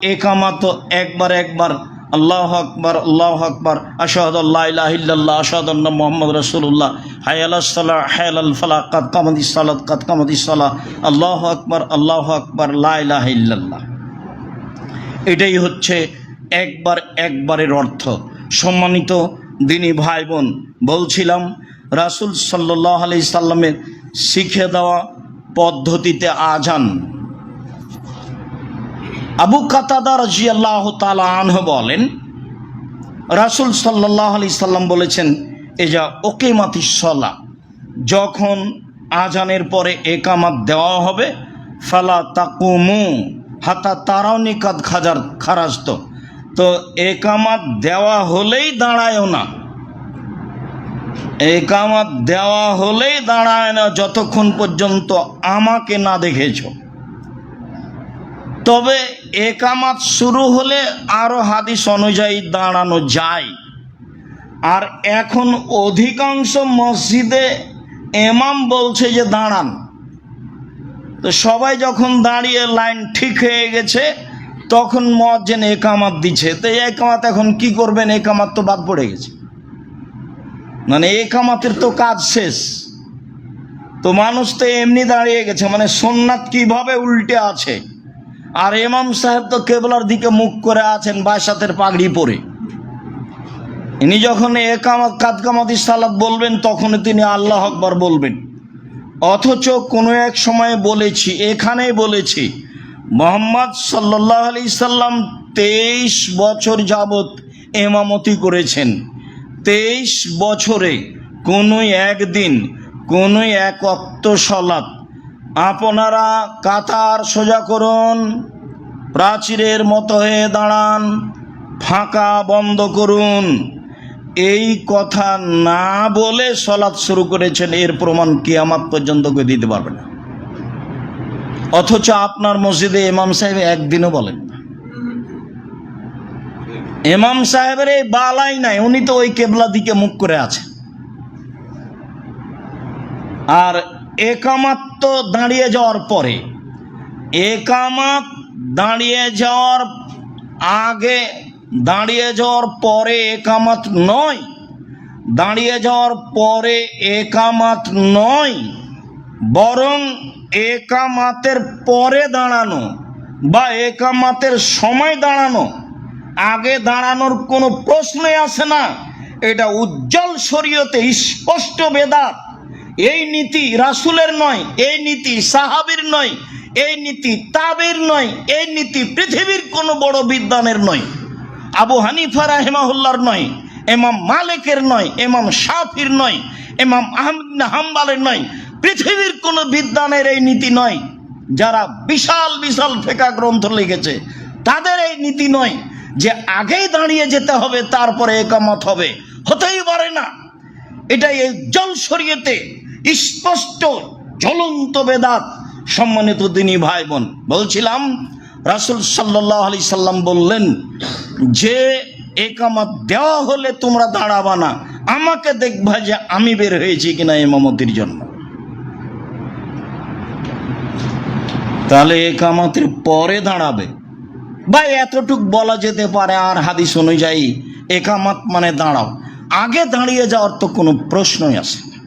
একামাত একবার একবার, আল্লাহ আকবর আল্লাহ আকবর, আশাহদ আল্লাহ আশাহদুল্লাহ মোহাম্মদ রসুল্লাহ হায়াল্লাহ হায়াল ফালাহ কাদ কামাদি সালাদ কাদ কামাদি আল্লাহ আকবর আল্লাহ আকবর লাইলাহিল্লাহ এটাই হচ্ছে একবার, একবারের অর্থ। সম্মানিত দিনী ভাই বোন বলছিলাম, রাসুল সাল্লাহ আলি সাল্লামের শিখে দেওয়া পদ্ধতিতে আজান আবু কাতাদা রাজিয়াল্লাহ তালা আনহ বলেন, রাসুল সাল্লাহ আলি সাল্লাম বলেছেন এ যা ওকে মাতিসলা যখন আজানের পরে একামাত দেওয়া হবে, ফালা তাকুমু হাতা তারাও নিকাত খাজার খারাজত। তো একামাত দেওয়া হলেই দাঁড়ায়ও না। একামাত দেওয়া হলেই দাঁড়ায় না, যতক্ষণ পর্যন্ত আমাকে না দেখেছ। তবে একামাত শুরু হলে আরও হাদিস অনুযায়ী দাঁড়ানো যায়। আর এখন অধিকাংশ মসজিদে এমাম বলছে যে দাঁড়ান। তো সবাই যখন দাঁড়িয়ে লাইন ঠিক হয়ে গেছে, তখন মজ্জেন একামাত দিচ্ছে। তো একামাত এখন কি করবেন? একামাত তো বাদ পড়ে গেছে। মানে একামাতের তো কাজ শেষ। তো মানুষ তো এমনি দাঁড়িয়ে গেছে। মানে সোননাথ কীভাবে উল্টে আছে? আর এমাম সাহেব তো কেবলার দিকে মুখ করে আছেন বাসাতের পাগড়ি পরে। ইনি যখন একামত কাদকামাতি সালাদ বলবেন তখন তিনি আল্লাহ আকবর বলবেন। অথচ কোনো এক সময়ে বলেছি এখানে বলেছি, মোহাম্মদ সাল্লাহ আলি সাল্লাম তেইশ বছর যাবৎ এমামতি করেছেন। তেইশ বছরে কোনো একদিন, কোনো এক অক্ত সলাপ আপনারা কাতার সোজা করুন, প্রাচীরের মতো হয়ে দাঁড়ান, ফাঁকা বন্ধ করুন। এই কথা না বলে সলাৎ শুরু করেছেন, এর প্রমাণ কিয়ামাত পর্যন্ত কেউ দিতে পারবে না। অথচ আপনার মসজিদে ইমাম সাহেব একদিনও বলেন না। ইমাম সাহেবের এই বালাই নাই, উনি তো ওই কেবলা দিকে মুখ করে আছে আর একামাত তো দাঁড়িয়ে যাওয়ার পরে একামাত দাঁড়িয়ে যাওয়ার আগে, দাঁড়িয়ে যাওয়ার পরে একামাত নয়, দাঁড়িয়ে যাওয়ার পরে একামাত নয়, বরং একামাতের পরে দাঁড়ানো বা একামাতের সময় দাঁড়ানো, আগে দাঁড়ানোর কোনো প্রশ্নই আসে না। এটা উজ্জ্বল শরীয়তে স্পষ্ট বেদাত। এই নীতি রাসুলের নয়, এই নীতি সাহাবির নয়, এই নীতি তাবের নয়, এই নীতি পৃথিবীর কোনো বড় বিদ্বানের নয়। আবু হানিফা রাহেমাহুল্লার নয় এমাম মালিকের নয় এমাম শাফির নয় এমাম আহমদ হাম্বালের নয়। পৃথিবীর কোনো বিদ্বানের এই নীতি নয়, যারা বিশাল বিশাল ফেকা গ্রন্থ লিখেছে। তাদের এই নীতি নয় যে আগেই দাঁড়িয়ে যেতে হবে, তারপরে একামত হবে। হতেই পারে না। এটাই এই জল সরিয়েতে স্পষ্ট, জ্বলন্ত বেদাত সম্মানিত দিনী ভাই বোন বলছিলাম, রাসুল সাল্লাহ আলি সাল্লাম বললেন, যে একামত দেওয়া হলে তোমরা দাঁড়াবা না। আমাকে দেখবা যে আমি বের হয়েছি কিনা এমামতির জন্য। তাহলে একামতের পরে দাঁড়াবে। বা এতটুক বলা যেতে পারে আর হাদিস অনুযায়ী, একামত মানে দাঁড়াও। আগে দাঁড়িয়ে যাওয়ার তো কোনো প্রশ্নই আসে না।